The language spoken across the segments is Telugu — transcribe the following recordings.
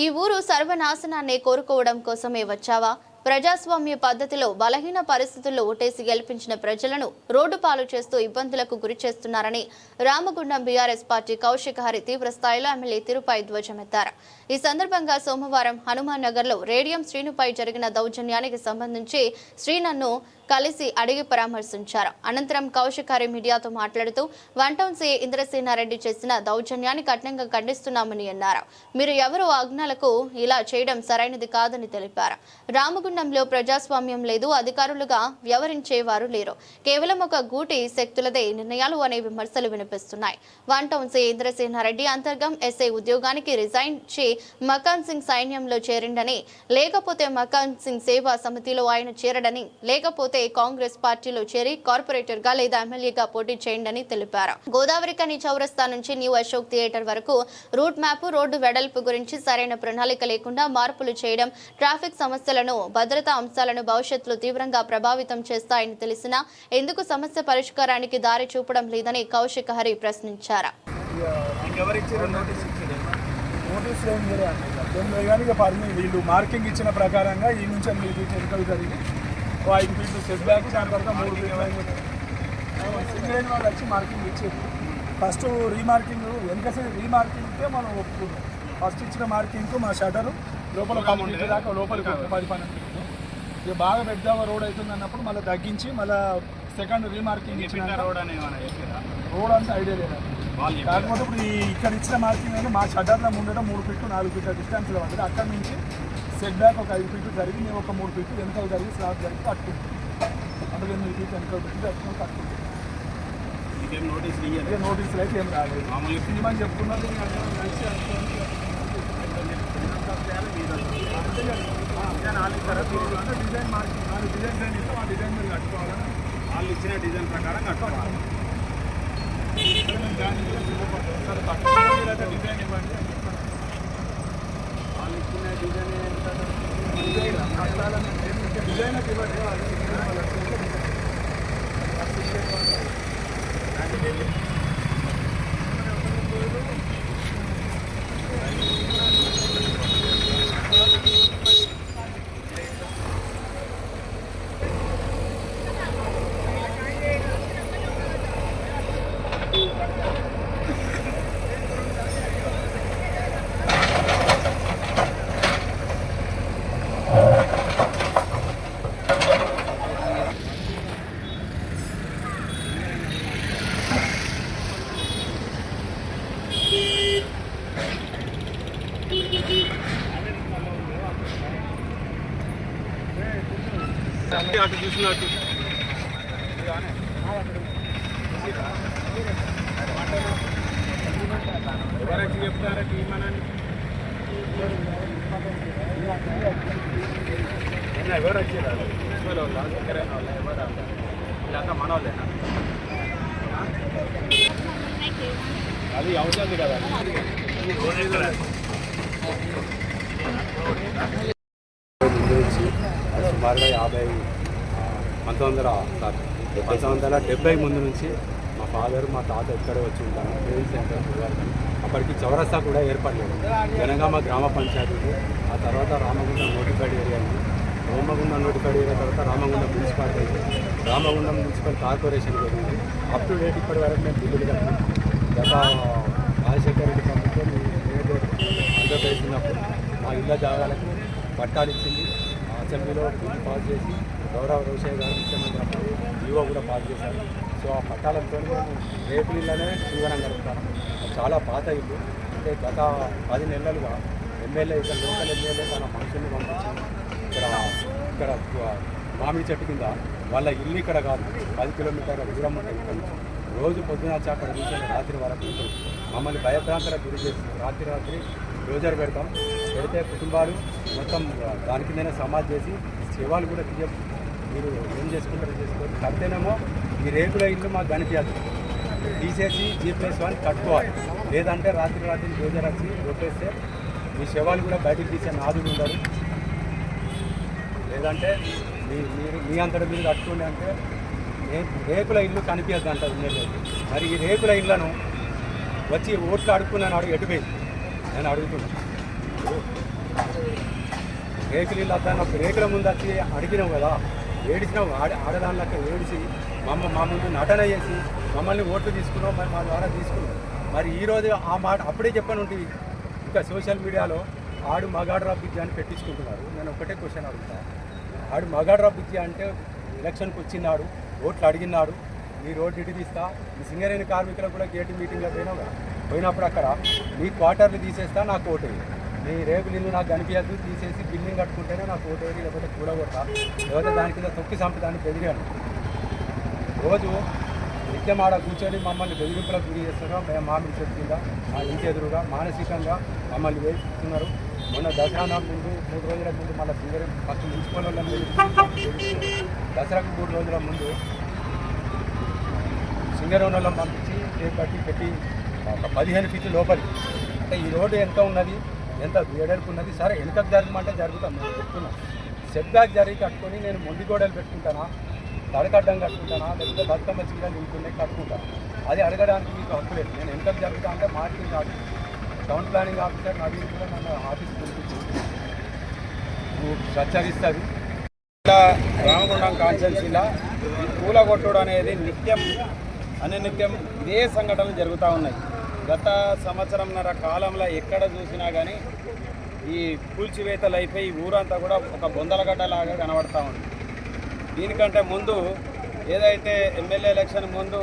ఈ ఊరు సర్వనాశనాన్ని కోరుకోవడం కోసమే వచ్చావా? ప్రజాస్వామ్య పద్ధతిలో బలహీన పరిస్థితుల్లో ఓటేసి గెలిపించిన ప్రజలను రోడ్డు పాలు చేస్తూ ఇబ్బందులకు గురి చేస్తున్నారని రామగుండం బీఆర్ఎస్ పార్టీ కౌశిక్ హరి తీవ్ర స్థాయిలో ఎమ్మెల్యే తిరుపై ధ్వజమెత్తారు. ఈ సందర్భంగా సోమవారం హనుమాన్ నగర్లో రేడియం శ్రీనుపై జరిగిన దౌర్జన్యానికి సంబంధించి శ్రీనన్ను కలిసి అడిగి పరామర్శించారు. అనంతరం కౌశిక్ హరి మీడియాతో మాట్లాడుతూ వన్ టౌన్ సీఏ ఇంద్రసేనారెడ్డి చేసిన దౌర్జన్యాన్ని కఠినంగా ఖండిస్తున్నామని అన్నారు. మీరు ఎవరు ఆజ్ఞలకు ఇలా చేయడం సరైనది కాదని తెలిపారు. రామగుండంలో ప్రజాస్వామ్యం లేదు అధికారులుగా వ్యవహరించేవారు లేరు. కేవలం ఒక గూటి శక్తులదే నిర్ణయాలు అనే విమర్శలు వినిపిస్తున్నాయి. One town CA Indrasenareddy Antargam SI ఉద్యోగానికి రిజైన్ చే మకాన్ సింగ్ సైన్యంలో చేరిండని లేకపోతే మకాన్ సింగ్ సేవా సమితిలో ఆయన చేరడని లేకపోతే కాంగ్రెస్ పార్టీలో చేరి కార్పొరేటర్గా లేదా ఎమ్మెల్యేగా పోటీ చేయండి తెలిపారు. గోదావరి కని చౌరస్తా నుంచి న్యూ అశోక్ థియేటర్ వరకు రూట్ మ్యాప్ రోడ్డు వెడల్పు గురించి సరైన ప్రణాళిక లేకుండా మార్పులు చేయడం ట్రాఫిక్ సమస్యలను భద్రతా అంశాలను భవిష్యత్తులో తీవ్రంగా ప్రభావితం చేస్తాయని తెలిసినా ఎందుకు సమస్య పరిష్కారానికి దారి చూపడం లేదని కౌశిక్ హరి ప్రశ్నించారు. ఏం వీళ్ళు మార్కింగ్ ఇచ్చిన ప్రకారంగా ఈ నుంచి జరిగి ఐదు ఫీట్లు సెట్ బ్యాక్ దాని తర్వాత మూడు ఫీట్లు సింగిల్ అయిన వాళ్ళు వచ్చి మార్కింగ్ ఇచ్చారు ఫస్ట్ రీమార్కింగ్ వెనక సైడ్ రీమార్కింగ్కే మనం ఒప్పుకున్నాం. ఫస్ట్ ఇచ్చిన మార్కింగ్కు మా షటరు లోపల దాకా లోపలికి పది పన్నెండు ఇక బాగా పెద్ద రోడ్ అవుతుంది అన్నప్పుడు మళ్ళీ తగ్గించి మళ్ళీ సెకండ్ రీమార్కింగ్ ఇచ్చిన రోడ్ రోడ్ అంతా ఐడియా లేదు? కాకపోతే ఇప్పుడు ఇక్కడ ఇచ్చిన మార్కింగ్ అయితే మా షటర్లో ముందట మూడు ఫీట్లు నాలుగు ఫీట్ల డిస్టెన్స్లో ఉంటుంది అక్కడ నుంచి సెట్ బ్యాక్ ఒక ఐదు ఫీట్లు జరిగి మేము ఒక మూడు ఫీట్లు వెనకాల జరిగి స్లాబ్ జరిగి కట్టుకుంటాం అంటే ఎనిమిది ఫీట్లు వెనకాల పెట్టి కట్టుకుని కట్టుకుంటాం మీకేం నోటీస్ ఇయ్యలేదు? ఇక నోటీసులు అయితే ఏం రాలేదు. మామూలుగా సినిమాని. ఆ, డిజైన్ వాళ్ళు ఇస్తారా? మీరు అంటే డిజైన్ డిజైన్ ఇస్తాం ఆ డిజైన్ మీరు కట్టుకోవాలని వాళ్ళు ఇచ్చిన డిజైన్ ప్రకారం కట్టుకోవాలి. తక్కువ మీరైతే డిజైన్ ఇవ్వండి. అని చెప్పాను. వాళ్ళు ఇచ్చిన డిజైన్ ఎంత డిజైన్ కట్టాలని ఏంటంటే డిజైన్ అది ఇవ్వండి వాళ్ళు డిజైన్ వాళ్ళు వచ్చేసి ఆ అటు చూసినట్టు ఎవరికి చెప్తారా టీమనని ఎవరు వచ్చారు మున్సిపల్ వాళ్ళ ఎవరు వీళ్ళంతా మన వాళ్ళేనా అది అవుతుంది కదా సుమారుగా యాభై పంతొమ్మిది వందల పంతొమ్మిది వందల డెబ్బై ముందు నుంచి మా ఫాదర్ మా తాత ఇక్కడే వచ్చి ఉంటాను ట్రైనింగ్ సెంటర్ అప్పటికి చౌరస్తా కూడా ఏర్పడలేదు. జనగామ గ్రామ పంచాయతీ ఆ తర్వాత రామగుండం నోటిఫైడ్ ఏరియా అయింది రామగుండం నోటిఫైడ్ ఏరియా తర్వాత రామగుండం మున్సిపాలిటీ అయింది రామగుండం మున్సిపల్ కార్పొరేషన్ జరిగింది అప్ టు డేట్ ఇప్పటి వరకు మేము బిల్లులు కట్టాం గత రాజశేఖర రెడ్డి ప్రభుత్వం ఆంధ్రప్రదేశ్ ఉన్నప్పుడు మా ఇళ్ళ జాగాలకు పట్టాలు ఇచ్చింది. ఆ అసెంబ్లీలో బిల్లు పాస్ చేసి గౌరవ రోషయ్య గారు ముఖ్యమంత్రి అప్పుడు జీవో కూడా పాస్ చేశారు. సో ఆ పట్టాలతో మేము రేపు ఇళ్ళనే జీవనం గడుపుతాం. చాలా పాత ఇల్లు. అంటే గత పది నెలలుగా ఎమ్మెల్యే ఇక్కడ లోకల్ ఎమ్మెల్యే తన మనుషుల్ని పంపించింది ఇక్కడ ఇక్కడ మామిడి చెట్టు కింద వాళ్ళ ఇల్లు ఇక్కడ కాదు పది కిలోమీటర్ల దూరం ఉంటుంది ఇక్కడ రోజు పొద్దున వచ్చి అక్కడ కూర్చొని రాత్రి వరకు మమ్మల్ని భయభ్రాంతలకు గురి చేసి రాత్రి రాత్రి రోజర్ పెడతాం. పెడితే కుటుంబాలు మొత్తం దాని కిందనే సమాజ్ చేసి సేవలు కూడా తీయ మీరు ఏం చేసుకుంటారో చేసుకోండి. కడితేనేమో ఈ రేకుల ఇల్లు మాకు కనిపించదు తీసేసి జీ ప్లస్ వన్ కట్టుకోవాలి. లేదంటే రాత్రి రాత్రి రోజర్ వచ్చి కొట్టేస్తే మీ శవాలు కూడా బయటకు తీసే నాదులు ఉండరు లేదంటే మీ మీరు మీ అంతటా మీరు కట్టుకోండి అంటే రే- రేకుల ఇల్లు కనిపించదు అంటారు మరి ఈ రేకుల ఇళ్ళను వచ్చి ఓట్లు అడుక్కున్నాను అడుగు ఎటుపోయింది నేను అడుగుతున్నాను రేకులు ఇల్లు వద్దని ఒక రేకుల ముందు వచ్చి అడిగినావు కదా? ఏడిచినావు ఆడ ఆడదానిలక్క ఏడిచి మమ్మ మా ముందు నటన చేసి మమ్మల్ని ఓట్లు తీసుకున్నావు మరి మా ద్వారా తీసుకున్నావు. మరి ఈరోజు ఆ మాట అప్పుడే చెప్పని ఉంటుంది ఇంకా సోషల్ మీడియాలో ఆడు మగాడు రబ్బిద్య అని పెట్టించుకుంటున్నారు. నేను ఒకటే క్వశ్చన్ అడుగుతా. ఆడు మగాడు రబ్బిద్య అంటే ఎలక్షన్కి వచ్చినాడు ఓట్లు అడిగినాడు మీ రోడ్డు ఇటు తీస్తా మీ సింగరేణి కార్మికులకు కూడా గేటు మీటింగ్లో పోయినావు పోయినప్పుడు అక్కడ మీ క్వార్టర్లు తీసేస్తా నాకు ఓటు ఈ రేపు నిన్ను నాకు కనిపించద్దు తీసేసి బిల్డింగ్ కట్టుకుంటేనే నాకు ఓటు వేయి, లేకపోతే కూడగొట్టా లేకపోతే దాని కింద తొక్కి చంపుతానికి బెదిరాను రోజు నిత్యం ఆడ కూర్చొని మమ్మల్ని బెదిరింపులకు గురి చేస్తున్నారు మేము మామిడి చెట్టు కింద మా ఇంటి ఎదురుగా మానసికంగా మమ్మల్ని వేస్తున్నారు మొన్న దసరా ముందు మూడు రోజుల ముందు మళ్ళీ సింగర్ ఫస్ట్ మున్సిపల్ దసరాకు మూడు రోజుల ముందు సింగర్ వాళ్ళని పంపించి చేపట్టి పెట్టి ఒక పదిహేను ఫీట్లు లోపలి. అంటే ఈ రోడ్డు ఎంత ఉన్నది? ఎంత వేడెడుపు ఉన్నది సరే వెనుకకు జరగమంటే జరుగుతాం నేను చెప్తున్నాను సెట్ బ్యాక్ జరిగి కట్టుకొని నేను మొండి గోడలు పెట్టుకుంటానా? తడకడ్డం కట్టుకుంటానా? లేకపోతే బతుకమ్మ చీరలు నింపుకునే కట్టుకుంటాను? అది అడగడానికి మీకు హక్కు లేదు. నేను వెనుకకు జరుగుతా అంటే మార్కెటింగ్ కాదు టౌన్ ప్లానింగ్ ఆఫీసర్ అడిగి కూడా నన్ను ఆఫీస్ పిలిపించి సచ్చరిస్తుంది ఇలా రామగుండం కాన్స్టెన్సీలో పూల కొట్టుడు అనేది నిత్యం అనే నిత్యం ఇదే సంఘటనలు జరుగుతూ ఉన్నాయి. గత సంవత్సరంన్నర కాలంలో ఎక్కడ చూసినా కానీ ఈ కూల్చివేతలు అయిపోయి ఈ ఊరంతా కూడా ఒక బొందలగడ్డలాగా కనబడతా ఉంది. దీనికంటే ముందు ఏదైతే ఎమ్మెల్యే ఎలక్షన్ ముందు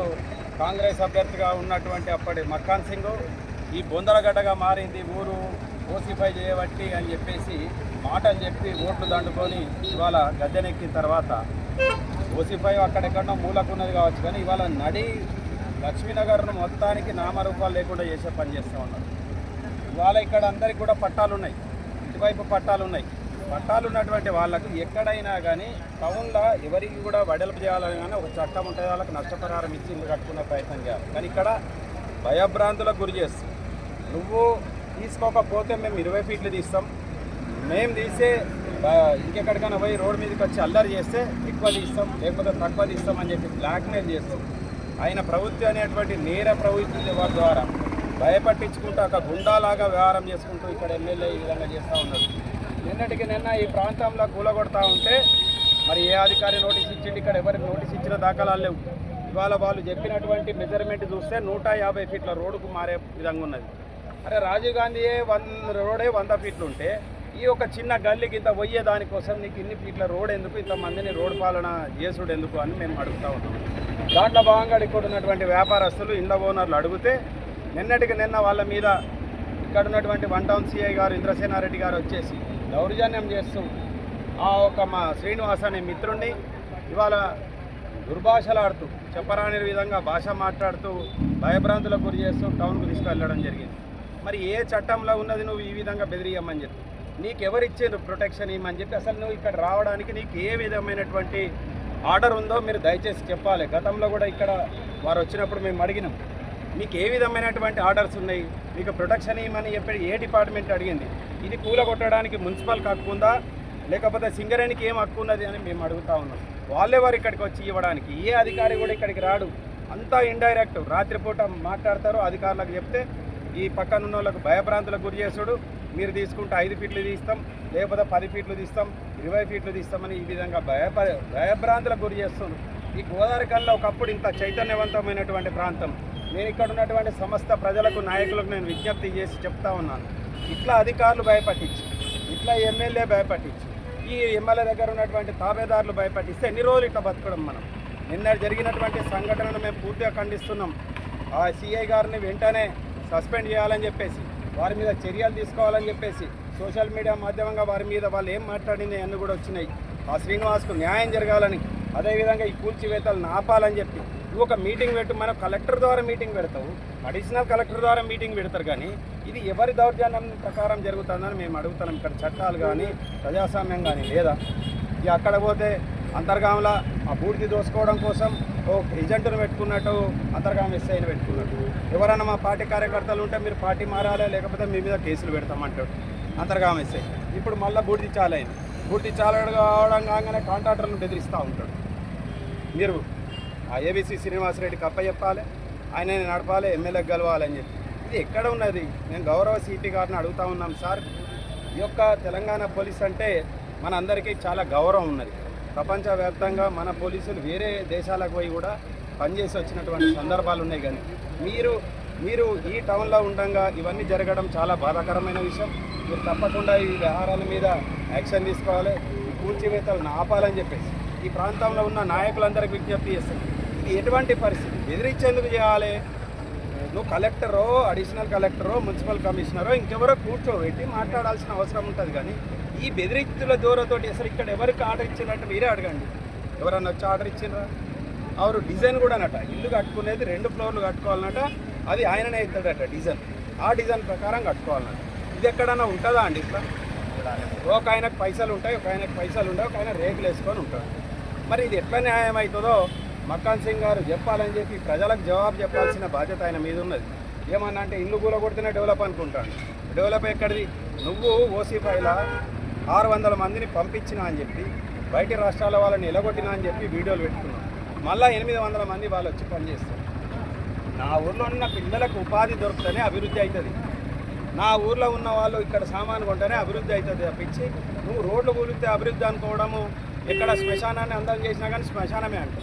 కాంగ్రెస్ అభ్యర్థిగా ఉన్నటువంటి అప్పటి మక్కాన్ సింగ్ ఈ బొందలగడ్డగా మారింది ఊరు ఓసిఫై చేయబట్టి అని చెప్పేసి మాటలు చెప్పి ఓట్లు దండుకొని ఇవాళ గద్దెనెక్కిన తర్వాత ఓసిఫై అక్కడెక్కడో మూలకున్నది కావచ్చు కానీ ఇవాళ నడి లక్ష్మీనగర్ను మొత్తానికి నామరూపాలు లేకుండా చేసే పని చేస్తూ ఉన్నారు. ఇవాళ ఇక్కడ అందరికి కూడా పట్టాలు ఉన్నాయి ఇటువైపు పట్టాలు ఉన్నాయి పట్టాలు ఉన్నటువంటి వాళ్ళకు ఎక్కడైనా కానీ టౌన్లో ఎవరికి కూడా వడలుపు చేయాలని కానీ ఒక చట్టం ఉంటుంది వాళ్ళకి నష్టపరిహారం ఇచ్చి ఇల్లు కట్టుకునే ప్రయత్నం చేయాలి. కానీ ఇక్కడ భయభ్రాంతులకు గురి చేస్తుంది నువ్వు తీసుకోకపోతే మేము ఇరవై ఫీట్లు తీస్తాం. మేము తీసే ఇంకెక్కడికైనా పోయి రోడ్డు మీదకి వచ్చి అల్లరి చేస్తే ఎక్కువ తీస్తాం లేకపోతే తక్కువ తీస్తాం అని చెప్పి బ్లాక్మెయిల్ చేస్తాం ఆయన ప్రవృత్తి అనేటువంటి నేర ప్రవృత్తి వారి ద్వారా భయపట్టించుకుంటూ ఒక గుండాలాగా వ్యవహారం చేసుకుంటూ ఇక్కడ ఎమ్మెల్యే ఈ విధంగా చేస్తూ ఉన్నారు. నిన్నటికి నిన్న ఈ ప్రాంతంలో కూలగొడతా ఉంటే మరి ఏ అధికారి నోటీస్ ఇచ్చిండి? ఇక్కడ ఎవరికి నోటీస్ ఇచ్చిన దాఖలాలు లేవు. ఇవాళ వాళ్ళు చెప్పినటువంటి మెజర్మెంట్ చూస్తే నూట యాభై ఫీట్ల రోడ్డుకు మారే విధంగా ఉన్నది. అరే రాజీవ్ గాంధీయే వంద రోడే వంద ఫీట్లు ఉంటే ఈ ఒక చిన్న గల్లీకి ఇంత పోయే దానికోసం నీకు ఇన్ని ఫీట్ల రోడ్ ఎందుకు? ఇంతమందిని రోడ్ పాలన చేసుడు ఎందుకు అని మేము అడుగుతా ఉన్నాం. దాంట్లో భాగంగా ఇక్కడ ఉన్నటువంటి వ్యాపారస్తులు ఇండ్ల ఓనర్లు అడిగితే నిన్నటికి నిన్న వాళ్ళ మీద ఇక్కడ ఉన్నటువంటి వన్ టౌన్ సిఐ గారు ఇంద్రసేనారెడ్డి గారు వచ్చేసి దౌర్జన్యం చేస్తూ ఆ ఒక మా శ్రీనివాస్ అనే మిత్రుణ్ణి ఇవాళ దుర్భాషలాడుతూ చెప్పరాని విధంగా భాష మాట్లాడుతూ భయభ్రాంతులకు గురి చేస్తూ టౌన్కు తీసుకెళ్ళడం జరిగింది. మరి ఏ చట్టంలో ఉన్నది నువ్వు ఈ విధంగా బెదిరియమ్మని చెప్పి? నీకు ఎవరు ప్రొటెక్షన్ ఇవ్వమని చెప్పి? అసలు నువ్వు ఇక్కడ రావడానికి నీకు ఏ విధమైనటువంటి ఆర్డర్ ఉందో మీరు దయచేసి చెప్పాలి. గతంలో కూడా ఇక్కడ వారు వచ్చినప్పుడు మేము అడిగినాం. మీకు ఏ విధమైనటువంటి ఆర్డర్స్ ఉన్నాయి? మీకు ప్రొటెక్షన్ ఇవ్వమని చెప్పి ఏ డిపార్ట్మెంట్ అడిగింది? ఇది కూలగొట్టడానికి మున్సిపల్ హక్కు ఉందా? లేకపోతే సింగరేణికి ఏం హక్కు ఉన్నది అని మేము అడుగుతా ఉన్నాం. వాళ్ళే వారు ఇక్కడికి వచ్చి ఇవ్వడానికి. ఏ అధికారి కూడా ఇక్కడికి రాడు. అంతా ఇండైరెక్ట్. రాత్రిపూట మాట్లాడతారు అధికారులకు చెప్తే ఈ పక్కన ఉన్న వాళ్ళకు భయభ్రాంతులకు గురి చేసుడు మీరు తీసుకుంటే ఐదు ఫీట్లు తీస్తాం లేకపోతే పది ఫీట్లు తీస్తాం. ఇరవై ఫీట్లు తీస్తామని ఈ విధంగా భయ భయభ్రాంతులకు గురి చేస్తుంది ఈ గోదావరి కళ్ళలో ఒకప్పుడు ఇంత చైతన్యవంతమైనటువంటి ప్రాంతం. నేను ఇక్కడ ఉన్నటువంటి సమస్త ప్రజలకు నాయకులకు నేను విజ్ఞప్తి చేసి చెప్తా ఉన్నాను. ఇట్లా అధికారులు భయపట్టించి ఇట్లా ఎమ్మెల్యే భయపట్టించి ఈ ఎమ్మెల్యే దగ్గర ఉన్నటువంటి తాబేదారులు భయపట్టిస్తే ఎన్ని రోజులు ఇట్లా బతకడం మనం? నిన్న జరిగినటువంటి సంఘటనను మేము పూర్తిగా ఖండిస్తున్నాం. ఆ సిఐ గారిని వెంటనే సస్పెండ్ చేయాలని చెప్పేసి వారి మీద చర్యలు తీసుకోవాలని చెప్పేసి సోషల్ మీడియా మాధ్యమంగా వారి మీద వాళ్ళు ఏం మాట్లాడింది అన్నీ కూడా వచ్చినాయి. ఆ శ్రీనివాస్కు న్యాయం జరగాలని అదేవిధంగా ఈ కూల్చివేతలను ఆపాలని చెప్పి. నువ్వు ఒక మీటింగ్ పెట్టు మనం కలెక్టర్ ద్వారా మీటింగ్ పెడతావు అడిషనల్ కలెక్టర్ ద్వారా మీటింగ్ పెడతారు కానీ ఇది ఎవరి దౌర్జన్యం ప్రకారం జరుగుతుందని మేము అడుగుతున్నాం. ఇక్కడ చట్టాలు కానీ ప్రజాస్వామ్యం కానీ లేదా? ఇక అక్కడ పోతే అంతర్గాముల ఆ బూడిది దోసుకోవడం కోసం ఓ ఏజెంట్ను పెట్టుకున్నట్టు అంతర్గాం ఎస్ఐని పెట్టుకున్నట్టు. ఎవరైనా మా పార్టీ కార్యకర్తలు ఉంటే మీరు పార్టీ మారాలి? లేకపోతే మీ మీద కేసులు పెడతామంటాడు అంతర్గామేస్తాయి ఇప్పుడు మళ్ళీ బూడిది చాలైంది. బూడిది చాలడు కావడం కాగానే కాంట్రాక్టర్లను బెదిరిస్తూ ఉంటాడు. మీరు ఆ ఏబీసీ శ్రీనివాసరెడ్డికి అప్ప చెప్పాలి ఆయన నడపాలి ఎమ్మెల్యేకి గెలవాలని చెప్పి. ఇది ఎక్కడ ఉన్నది? నేను గౌరవ సిపి గారిని అడుగుతా ఉన్నాం సార్. ఈ యొక్క తెలంగాణ పోలీస్ అంటే మన అందరికీ చాలా గౌరవం ఉన్నది. ప్రపంచవ్యాప్తంగా మన పోలీసులు వేరే దేశాలకు పోయి కూడా పనిచేసి వచ్చినటువంటి సందర్భాలు ఉన్నాయి కానీ మీరు మీరు ఈ టౌన్లో ఉండగా ఇవన్నీ జరగడం చాలా బాధాకరమైన విషయం. మీరు తప్పకుండా ఈ వ్యవహారాల మీద యాక్షన్ తీసుకోవాలి. కూల్చివేతలను ఆపాలని చెప్పేసి. ఈ ప్రాంతంలో ఉన్న నాయకులందరికీ విజ్ఞప్తి చేస్తాను. ఇది ఎటువంటి పరిస్థితి? బెదిరించేందుకు చేయాలి? నువ్వు కలెక్టరో అడిషనల్ కలెక్టరో మున్సిపల్ కమిషనరో ఇంకెవరో కూర్చోబెట్టి మాట్లాడాల్సిన అవసరం ఉంటుంది కానీ ఈ బెదిరించుల దూరతోటి అసలు ఇక్కడ ఎవరికి ఆర్డర్ ఇచ్చినట్టు మీరే అడగండి. ఎవరన్నా వచ్చి ఆర్డర్ ఇచ్చినరా అవరు డిజైన్ కూడా అనట ఇల్లు కట్టుకునేది రెండు ఫ్లోర్లు కట్టుకోవాలన్నట. అది ఆయననే ఇస్తాడట డిజైన్. ఆ డిజైన్ ప్రకారం కట్టుకోవాలన్నట ఇది ఎక్కడన్నా ఉంటుందా అండి ఇట్లా? ఒక ఆయనకు పైసలు ఉంటాయి ఒక ఆయనకు పైసలు ఉండవు ఒక ఆయన రేకులు వేసుకొని ఉంటాడు. మరి ఇది ఎట్లా న్యాయం అవుతుందో మక్కాన్ సింగ్ గారు చెప్పాలని చెప్పి ప్రజలకు జవాబు చెప్పాల్సిన బాధ్యత ఆయన మీద ఉన్నది. ఏమన్నా అంటే ఇల్లు కూల కొడితేనే డెవలప్ అనుకుంటాడు. డెవలప్ ఎక్కడిది? నువ్వు ఓసీపైలా ఆరు వందల మందిని పంపించినా అని చెప్పి బయటి రాష్ట్రాల వాళ్ళని ఎలగొట్టినా అని చెప్పి వీడియోలు పెట్టుకున్నావు. మళ్ళీ ఎనిమిది వందల మంది వాళ్ళు వచ్చి పనిచేస్తారు నా ఊర్లో ఉన్న పిల్లలకు ఉపాధి దొరికితేనే అభివృద్ధి అవుతుంది. నా ఊర్లో ఉన్న వాళ్ళు ఇక్కడ సామాను కొంటేనే అభివృద్ధి అవుతుంది తప్పించి నువ్వు రోడ్లు కూలితే అభివృద్ధి అనుకోవడము ఇక్కడ శ్మశానాన్ని అందం చేసినా కానీ శ్మశానమే అంట.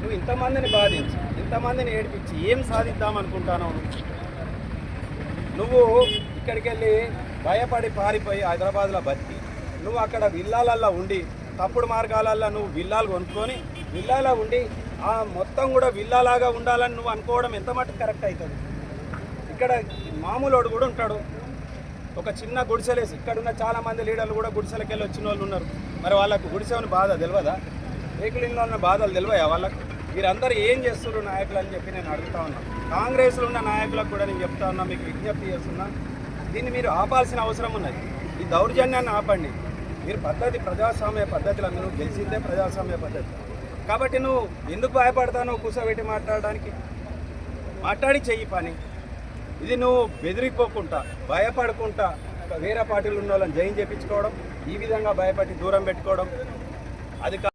నువ్వు ఇంతమందిని బాధించి ఇంతమందిని ఏడిపించి ఏం సాధిద్దాం అనుకుంటాను నువ్వు? ఇక్కడికి వెళ్ళి భయపడి పారిపోయి హైదరాబాద్లో బతికి నువ్వు అక్కడ విల్లాలల్లో ఉండి తప్పుడు మార్గాలల్లో నువ్వు విల్లాలు కొనుక్కొని విల్లాలో ఉండి మొత్తం కూడా విల్లాలాగా ఉండాలని నువ్వు అనుకోవడం ఎంత మటుకు కరెక్ట్ అవుతుంది? ఇక్కడ మామూలోడు కూడా ఉంటాడు. ఒక చిన్న గుడిసెలేసి ఇక్కడ ఉన్న చాలా మంది లీడర్లు కూడా గుడిసెలకి వెళ్ళి వచ్చిన వాళ్ళు ఉన్నారు. మరి వాళ్ళకు గుడిసెని బాధ తెలియదా ఏకులిలో ఉన్న బాధలు తెలివయా వాళ్ళకు? మీరందరూ ఏం చేస్తున్నారు నాయకులు అని చెప్పి నేను అడుగుతా ఉన్నాను కాంగ్రెస్లో ఉన్న నాయకులకు కూడా నేను చెప్తా ఉన్నా మీకు విజ్ఞప్తి చేస్తున్నా. దీన్ని మీరు ఆపాల్సిన అవసరం ఉన్నది. ఈ దౌర్జన్యాన్ని ఆపండి. మీరు పద్ధతి ప్రజాస్వామ్య పద్ధతిలో అందరూ గెలిచిందే ప్రజాస్వామ్య పద్ధతి. కాబట్టి నువ్వు ఎందుకు భయపడతావు కూర్చోబెట్టి మాట్లాడడానికి? మాట్లాడి చెయ్యి పని. ఇది నువ్వు బెదిరిపోకుండా భయపడకుండా వేరే పార్టీలు ఉన్న వాళ్ళని జయం చేయించుకోవడం ఈ విధంగా భయపడి దూరం పెట్టుకోవడం అది కా-